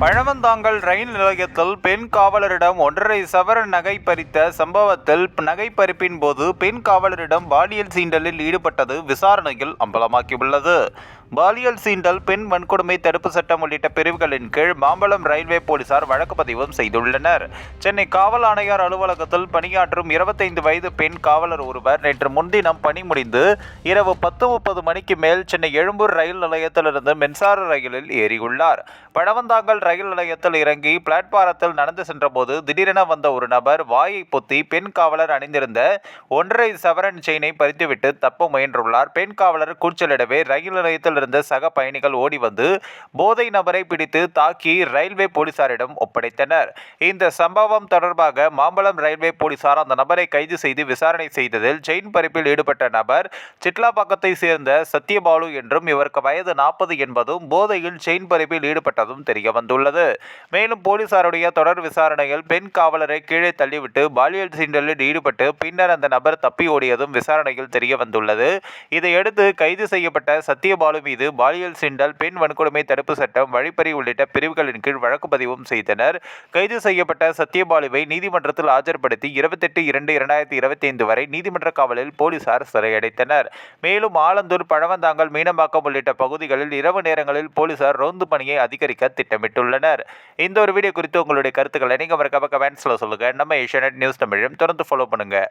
பழவந்தாங்கல் ரயில் நிலையத்தில் பெண் காவலரிடம் ஒன்றரை சவரன் நகை பறித்த சம்பவத்தில் நகை பறிப்பின் போது பெண் காவலரிடம் பாலியல் சீண்டலில் ஈடுபட்டது விசாரணையில் அம்பலமாக்கியுள்ளது பாலியல் சீண்டல் பெண் வன்கொடுமை தடுப்பு சட்டம் உள்ளிட்ட பிரிவுகளின் கீழ் மாம்பலம் ரயில்வே போலீசார் வழக்கு பதிவும் செய்துள்ளனர். சென்னை காவல் ஆணையர் அலுவலகத்தில் பணியாற்றும் இருபத்தைந்து வயது பெண் காவலர் ஒருவர் நேற்று முன்தினம் பணி முடிந்து இரவு பத்து முப்பது மணிக்கு மேல் சென்னை எழும்பூர் ரயில் நிலையத்திலிருந்து மின்சார ரயிலில் ஏறியுள்ளார். பழவந்தாங்கல் ரயில் நிலையத்தில் இறங்கி பிளாட்பாரத்தில் நடந்து சென்றபோது திடீரென வந்த ஒரு நபர் வாயை பொத்தி பெண் காவலர் அணிந்திருந்த ஒன்றரை சவரன் செயினை பறித்துவிட்டு தப்ப முயன்றுள்ளார். பெண் காவலர் கூச்சலிடவே ரயில் நிலையத்தில் இருந்த சக பயணிகள் ஓடி வந்து போதை நபரை பிடித்து தாக்கி ரயில்வே போலீசாரிடம் ஒப்படைத்தனர். இந்த சம்பவம் தொடர்பாக மாம்பலம் ரயில்வே போலீசார் அந்த நபரை கைது செய்து விசாரணை செய்ததில் செயின் பறிப்பில் ஈடுபட்ட நபர் சிட்லாப்பாக்கத்தை சேர்ந்த சத்யபாலு என்றும் இவருக்கு வயது நாற்பது என்பதும் போதையில் செயின் பறிப்பில் ஈடுபட்டதும் தெரிய வந்துள்ளது. மேலும் போலீசாருடைய தொடர் விசாரணையில் பெண் காவலரை கீழே தள்ளிவிட்டு பாலியல் சீண்டலில் ஈடுபட்டு பின்னர் அந்த நபர் தப்பி ஓடியதும் விசாரணையில் தெரிய வந்துள்ளது. இதையடுத்து கைது செய்யப்பட்ட சத்யபாலு மீது பாலியல் சிண்டல் பெண் வன்கொடுமை தடுப்பு சட்டம் வழிப்பறி உள்ளிட்ட பிரிவுகளின் கீழ் வழக்கு பதிவும் செய்தனர். கைது செய்யப்பட்ட சத்யபாலுவை நீதிமன்றத்தில் ஆஜர்படுத்தி இருபத்தெட்டு இரண்டு இரண்டாயிரத்தி இருபத்தி ஐந்து வரை நீதிமன்ற காவலில் போலீசார் சிறையடைத்தனர். மேலும் ஆலந்தூர் பழவந்தாங்கல் மீனம்பாக்கம் உள்ளிட்ட பகுதிகளில் இரவு நேரங்களில் போலீசார் ரோந்து பணியை அதிகரிக்க திட்டமிட்டுள்ளனர். இந்த ஒரு வீடியோ குறித்து உங்களுடைய கருத்துக்களை நீங்கள் மறக்காம கமெண்ட்ஸில் சொல்லுங்கள் நம்ம ஏஷியானெட் நியூஸ் தமிழையும் தொடர்ந்து ஃபாலோ பண்ணுங்கள்